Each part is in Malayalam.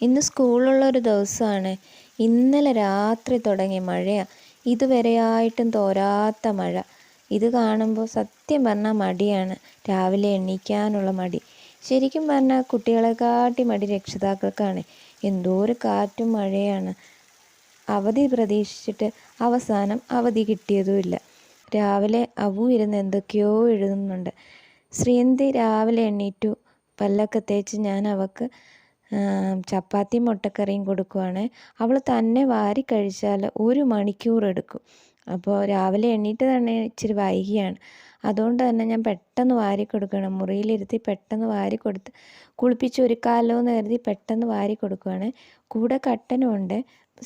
ഇന്ന് സ്കൂളുള്ളൊരു ദിവസമാണ് ഇന്നലെ രാത്രി തുടങ്ങിയ മഴയാണ് ഇതുവരെയായിട്ടും തോരാത്ത മഴ. ഇത് കാണുമ്പോൾ സത്യം പറഞ്ഞാൽ മടിയാണ്. രാവിലെ എണ്ണിക്കാനുള്ള മടി. ശരിക്കും പറഞ്ഞാൽ കുട്ടികളെക്കാട്ടി മടി രക്ഷിതാക്കൾക്കാണ്. എന്തോരം കാറ്റും മഴയാണ്. അവധി പ്രതീക്ഷിച്ചിട്ട് അവസാനം അവധി കിട്ടിയതുമില്ല. രാവിലെ അവു ഇരുന്ന് എന്തൊക്കെയോ എഴുതുന്നുണ്ട്. ശ്രീന്തി രാവിലെ എണീറ്റു. പല്ലൊക്കെ തേച്ച് ഞാൻ അവൾക്ക് ചപ്പാത്തിയും മുട്ടക്കറിയും കൊടുക്കുവാണ്. അവൾ തന്നെ വാരി കഴിച്ചാൽ ഒരു മണിക്കൂർ എടുക്കും. അപ്പോൾ രാവിലെ എണീറ്റ് തന്നെ ഇച്ചിരി വൈകിയാണ്. അതുകൊണ്ട് തന്നെ ഞാൻ പെട്ടെന്ന് വാരി കൊടുക്കണം. മുറിയിലിരുത്തി പെട്ടെന്ന് വാരി കൊടുത്ത് കുളിപ്പിച്ച് ഒരുക്കാലോ എന്ന് കരുതി പെട്ടെന്ന് വാരി കൊടുക്കുവാണ്. കൂടെ കട്ടനും ഉണ്ട്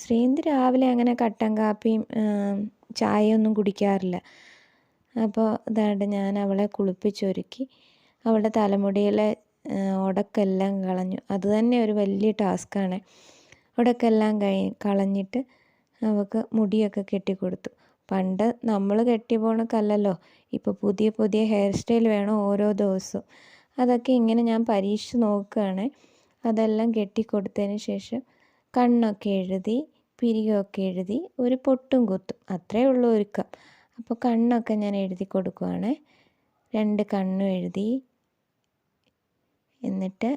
ശ്രീന്ത് രാവിലെ അങ്ങനെ കട്ടൻ കാപ്പിയും ചായയൊന്നും കുടിക്കാറില്ല. അപ്പോൾ ഇതാണ്ട് ഞാൻ അവളെ കുളിപ്പിച്ചൊരുക്കി. അവളുടെ തലമുടിയിലെ ഉടക്കെല്ലാം കളഞ്ഞു. അത് തന്നെ ഒരു വലിയ ടാസ്ക്കാണ് ഉടക്കെല്ലാം കഴി കളഞ്ഞിട്ട് അവൾക്ക് മുടിയൊക്കെ കെട്ടിക്കൊടുത്തു. പണ്ട് നമ്മൾ കെട്ടി പോണക്കല്ലല്ലോ. ഇപ്പോൾ പുതിയ പുതിയ ഹെയർ സ്റ്റൈൽ വേണം ഓരോ ദിവസവും. അതൊക്കെ ഇങ്ങനെ ഞാൻ പരീക്ഷിച്ച് നോക്കുകയാണ് അതെല്ലാം കെട്ടിക്കൊടുത്തതിന് ശേഷം കണ്ണൊക്കെ എഴുതി പിരികമൊക്കെ എഴുതി ഒരു പൊട്ടും കുത്തും. അത്രയേ ഉള്ളൂ ഒരുക്കം. അപ്പോൾ കണ്ണൊക്കെ ഞാൻ എഴുതി കൊടുക്കുവാണ്. രണ്ട് കണ്ണും എഴുതി എന്നിട്ട്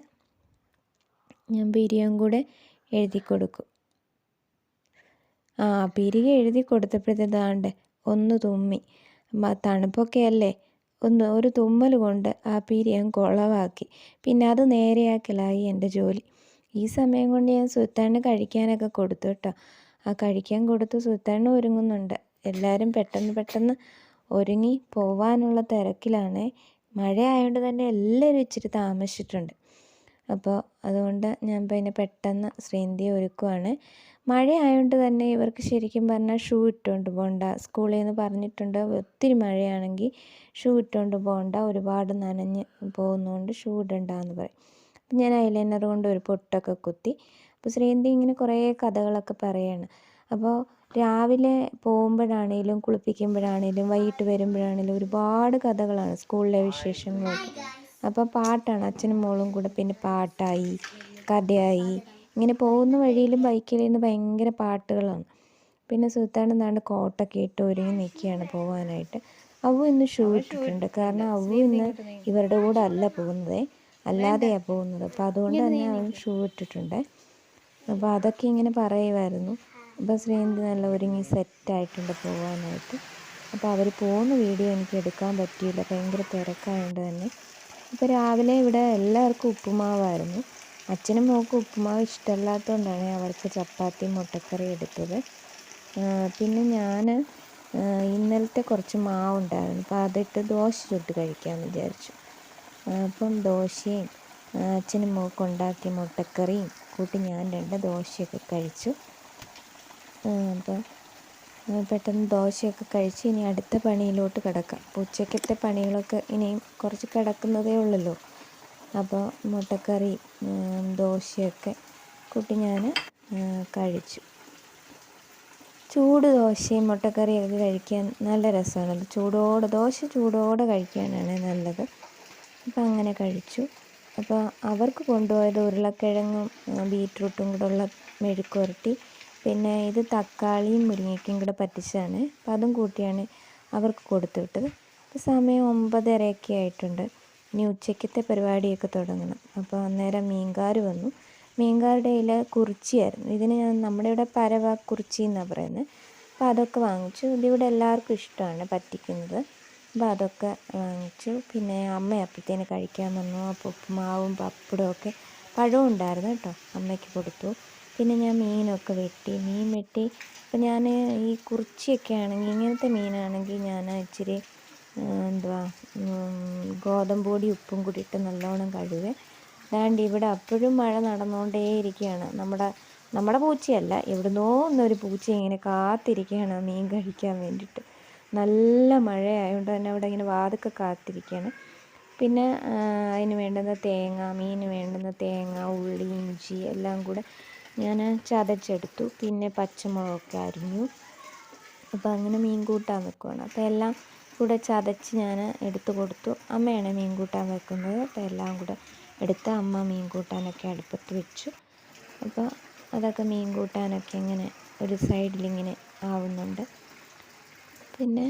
ഞാൻ പിരിയം കൂടെ എഴുതി കൊടുക്കും. ആ പിരി എഴുതി കൊടുത്തപ്പോഴത്തേതാണ്ട് ഒന്ന് തുമ്മി. തണുപ്പൊക്കെ അല്ലേ? ഒന്ന് ഒരു തുമ്മൽ കൊണ്ട് ആ പിരിയം കുളവാക്കി. പിന്നെ അത് നേരെയാക്കലായി എന്റെ ജോലി. ഈ സമയം കൊണ്ട് ഞാൻ സുൽത്താന് കഴിക്കാനൊക്കെ കൊടുത്തു കേട്ടോ. ആ കഴിക്കാൻ കൊടുത്ത് സുൽത്താനും ഒരുങ്ങുന്നുണ്ട്. എല്ലാവരും പെട്ടെന്ന് പെട്ടെന്ന് ഒരുങ്ങി പോവാനുള്ള തിരക്കിലാണ്. മഴ ആയതുകൊണ്ട് തന്നെ എല്ലാവരും ഇച്ചിരി താമസിച്ചിട്ടുണ്ട്. അപ്പോൾ അതുകൊണ്ട് ഞാൻ പിന്നെ പെട്ടെന്ന് ശ്രീന്തിയെ ഒരുക്കുവാണ്. മഴ ആയതുകൊണ്ട് തന്നെ ഇവർക്ക് ശരിക്കും പറഞ്ഞാൽ ഷൂ ഇട്ടുകൊണ്ട് പോകണ്ട സ്കൂളിൽ നിന്ന് പറഞ്ഞിട്ടുണ്ട് ഒത്തിരി മഴയാണെങ്കിൽ ഷൂ ഇട്ടുകൊണ്ട് പോകണ്ട ഒരുപാട് നനഞ്ഞ് പോകുന്നതുകൊണ്ട് ഷൂ ഇടണ്ടെന്ന് പറയും. അപ്പം ഞാൻ ഐലൈനർ കൊണ്ട് ഒരു പൊട്ടൊക്കെ കുത്തി. അപ്പോൾ ശ്രീന്തി ഇങ്ങനെ കുറേ കഥകളൊക്കെ പറയാണ്. അപ്പോൾ രാവിലെ പോകുമ്പോഴാണേലും കുളിപ്പിക്കുമ്പോഴാണേലും വൈകിട്ട് വരുമ്പോഴാണെങ്കിലും ഒരുപാട് കഥകളാണ് സ്കൂളിലെ വിശേഷങ്ങളൊക്കെ അപ്പോൾ പാട്ടാണ്. അച്ഛനും മോളും കൂടെ പിന്നെ പാട്ടായി കഥയായി. ഇങ്ങനെ പോകുന്ന വഴിയിലും ബൈക്കിലിരുന്ന് ഭയങ്കര പാട്ടുകളാണ്. പിന്നെ സുൽത്താൻ കോട്ട ഇട്ട് ഒരുങ്ങി നിൽക്കുകയാണ് പോകാനായിട്ട്. അവു ഇന്ന് ഷൂ ഇട്ടിട്ടുണ്ട്. കാരണം അവു ഇന്ന് ഇവരുടെ കൂടെ അല്ല പോകുന്നത്. അല്ലാതെയാണ് പോകുന്നത്. അപ്പോൾ അതുകൊണ്ട് തന്നെ അവൻ ഷൂ ഇട്ടിട്ടുണ്ട്. അപ്പോൾ അതൊക്കെ ഇങ്ങനെ പറയുമായിരുന്നു. അപ്പോൾ ശ്രീന്തി നല്ല ഒരുങ്ങി സെറ്റായിട്ടുണ്ട് പോകാനായിട്ട് അപ്പോൾ അവർ പോകുന്ന വീഡിയോ എനിക്ക് എടുക്കാൻ പറ്റിയില്ല. ഭയങ്കര തിരക്കായതുകൊണ്ട് തന്നെ. ഇപ്പോൾ രാവിലെ ഇവിടെ എല്ലാവർക്കും ഉപ്പുമാവായിരുന്നു. അച്ഛനും മോൾക്കും ഉപ്പുമാവ് ഇഷ്ടമല്ലാത്തതുകൊണ്ടാണ് അവർക്ക് ചപ്പാത്തി മുട്ടക്കറി എടുത്തത്. പിന്നെ ഞാൻ ഇന്നലത്തെ കുറച്ച് മാവുണ്ടായിരുന്നു. അപ്പോൾ അതിട്ട് ദോശ ചുട്ട് കഴിക്കാമെന്ന് വിചാരിച്ചു. അപ്പം ദോശയും അച്ഛനും മോൾക്കും ഉണ്ടാക്കിയ മുട്ടക്കറിയും കൂട്ടി ഞാൻ രണ്ട് ദോശയൊക്കെ കഴിച്ചു. അപ്പോൾ പെട്ടെന്ന് ദോശയൊക്കെ കഴിച്ച് ഇനി അടുത്ത പണിയിലോട്ട് കിടക്കാം. അപ്പോൾ ഉച്ചക്കത്തെ പണികളൊക്കെ ഇനിയും കുറച്ച് കിടക്കുന്നതേ ഉള്ളല്ലോ. അപ്പോൾ മുട്ടക്കറി ദോശയൊക്കെ കൂട്ടി ഞാൻ കഴിച്ചു. ചൂട് ദോശയും മുട്ടക്കറിയൊക്കെ കഴിക്കാൻ നല്ല രസമാണല്ലോ. ചൂടോടെ ദോശ ചൂടോടെ കഴിക്കാനാണ് നല്ലത്. അപ്പോൾ അങ്ങനെ കഴിച്ചു. അപ്പോൾ അവർക്ക് കൊണ്ടുപോയത് ഉരുളക്കിഴങ്ങും ബീറ്റ്റൂട്ടും കൂടെ ഉള്ള മെഴുക്കുവരട്ടി പിന്നെ ഇത് തക്കാളിയും മുരിങ്ങയ്ക്കും കൂടെ പറ്റിച്ചതാണ്. അപ്പോൾ അതും കൂട്ടിയാണ് അവർക്ക് കൊടുത്തു വിട്ടത്. ഇപ്പോൾ സമയം ഒമ്പതരയൊക്കെ ആയിട്ടുണ്ട്. ഇനി ഉച്ചയ്ക്കത്തെ പരിപാടിയൊക്കെ തുടങ്ങണം. അപ്പോൾ അന്നേരം മീൻകാർ വന്നു. മീൻകാരുടെ ഇല കുറിച്ചിയായിരുന്നു. ഇതിന് ഞാൻ നമ്മുടെ ഇവിടെ പരവ കുറിച്ചി എന്നാണ് പറയുന്നത്. അപ്പോൾ അതൊക്കെ വാങ്ങിച്ചു. ഇതിവിടെ എല്ലാവർക്കും ഇഷ്ടമാണ് പറ്റിക്കുന്നത്. അപ്പോൾ അതൊക്കെ വാങ്ങിച്ചു. പിന്നെ അമ്മ അപ്പത്തേന് കഴിക്കാൻ വന്നു. അപ്പോൾ ഉപ്പുമാവും പപ്പടവും ഒക്കെ പഴവും ഉണ്ടായിരുന്നു കേട്ടോ. അമ്മയ്ക്ക് കൊടുത്തു. പിന്നെ ഞാൻ മീനൊക്കെ വെട്ടി മീൻ വെട്ടി. ഇപ്പം ഞാൻ ഈ കുറിച്ചിയൊക്കെ ആണെങ്കിൽ ഇങ്ങനത്തെ മീനാണെങ്കിൽ ഞാൻ ഇച്ചിരി എന്തുവാ ഗോതമ്പൊടി ഉപ്പും കൂടിയിട്ട് നല്ലോണം കഴുകേ. അതാണ്ട് ഇവിടെ അപ്പോഴും മഴ നടന്നുകൊണ്ടേ ഇരിക്കുകയാണ്. നമ്മുടെ നമ്മുടെ പൂച്ചയല്ല എവിടുന്നോ ഒന്നൊരു പൂച്ച ഇങ്ങനെ കാത്തിരിക്കുകയാണ് മീൻ കഴിക്കാൻ വേണ്ടിയിട്ട്. നല്ല മഴയായതുകൊണ്ട് തന്നെ അവിടെ ഇങ്ങനെ വാതൊക്കെ കാത്തിരിക്കുകയാണ്. പിന്നെ അതിന് വേണ്ടുന്ന തേങ്ങ മീന് വേണ്ടുന്ന തേങ്ങ ഉള്ളി ഇഞ്ചി എല്ലാം കൂടെ ഞാൻ ചതച്ചെടുത്തു. പിന്നെ പച്ചമുളകൊക്കെ അരിഞ്ഞു. അപ്പോൾ അങ്ങനെ മീൻ കൂട്ടാൻ വെക്കുവാണ്. അപ്പോൾ എല്ലാം കൂടെ ചതച്ച് ഞാൻ എടുത്തു കൊടുത്തു. അമ്മയാണ് മീൻ കൂട്ടാൻ വെക്കുന്നത്. അപ്പോൾ എല്ലാം കൂടെ എടുത്ത് അമ്മ മീൻ കൂട്ടാനൊക്കെ അടുപ്പത്ത് വെച്ചു. അപ്പോൾ അതൊക്കെ മീൻ കൂട്ടാനൊക്കെ ഇങ്ങനെ ഒരു സൈഡിലിങ്ങനെ ആവുന്നുണ്ട്. പിന്നെ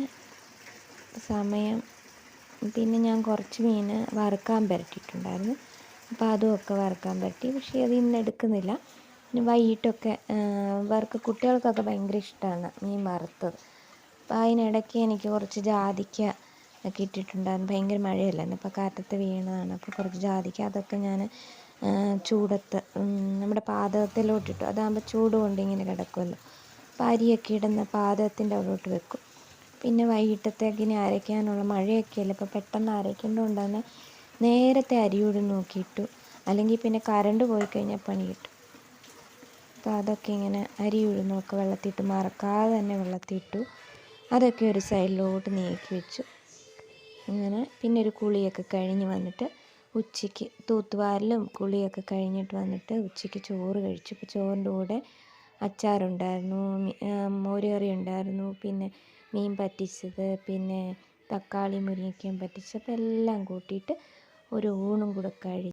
സമയം പിന്നെ ഞാൻ കുറച്ച് മീൻ വറുക്കാൻ പുരട്ടിയിട്ടുണ്ടായിരുന്നു അപ്പോൾ അതുമൊക്കെ വറുക്കാൻ പറ്റി പക്ഷേ അത് ഇന്ന് എടുക്കുന്നില്ല. പിന്നെ വൈകിട്ടൊക്കെ ഇവർക്ക് കുട്ടികൾക്കൊക്കെ ഭയങ്കര ഇഷ്ടമാണ് മീൻ വറുത്തത്. അപ്പോൾ അതിനിടയ്ക്ക് എനിക്ക് കുറച്ച് ജാതിക്ക ഒക്കെ ഇട്ടിട്ടുണ്ടായിരുന്നു. ഭയങ്കര മഴയല്ലായിരുന്നു. അപ്പോൾ കാറ്റത്ത് വീണതാണ്. അപ്പോൾ കുറച്ച് ജാതിക്ക അതൊക്കെ ഞാൻ ചൂടത്ത് നമ്മുടെ പാദകത്തിലോട്ടിട്ടു അതാകുമ്പോൾ ചൂട് കൊണ്ട് ഇങ്ങനെ കിടക്കുമല്ലോ അപ്പോൾ അരിയൊക്കെ ഇടുന്ന പാതകത്തിന്റെ അവിടോട്ട് വെക്കും. പിന്നെ വൈകിട്ടത്തേക്കിനി അരയ്ക്കാനുള്ള മഴയൊക്കെ അല്ലേ? അപ്പോൾ പെട്ടെന്ന് അരയ്ക്കേണ്ടതുകൊണ്ട് തന്നെ നേരത്തെ അരിയൂടി നോക്കിയിട്ടു. അല്ലെങ്കിൽ പിന്നെ കറണ്ട് പോയി കഴിഞ്ഞാൽ പണി കിട്ടും. അപ്പോൾ അതൊക്കെ ഇങ്ങനെ അരി ഉഴുന്നൊക്കെ വെള്ളത്തിയിട്ട് മറക്കാതെ തന്നെ വെള്ളത്തിയിട്ടു അതൊക്കെ ഒരു സൈഡിലോട്ട് നീക്കി വെച്ചു. അങ്ങനെ പിന്നെ ഒരു കുളിയൊക്കെ കഴിഞ്ഞ് വന്നിട്ട് ഉച്ചയ്ക്ക് തൂത്തുവാരലും കുളിയൊക്കെ കഴിഞ്ഞിട്ട് വന്നിട്ട് ഉച്ചയ്ക്ക് ചോറ് കഴിച്ചു. ഇപ്പോൾ ചോറിന്റെ കൂടെ അച്ചാറുണ്ടായിരുന്നു മോരുകറി ഉണ്ടായിരുന്നു പിന്നെ മീൻ പറ്റിച്ചത് പിന്നെ തക്കാളി മുരിങ്ങയ്ക്കയും പറ്റിച്ചത് എല്ലാം കൂട്ടിയിട്ട് ഒരു ഊണും കൂടെ കഴി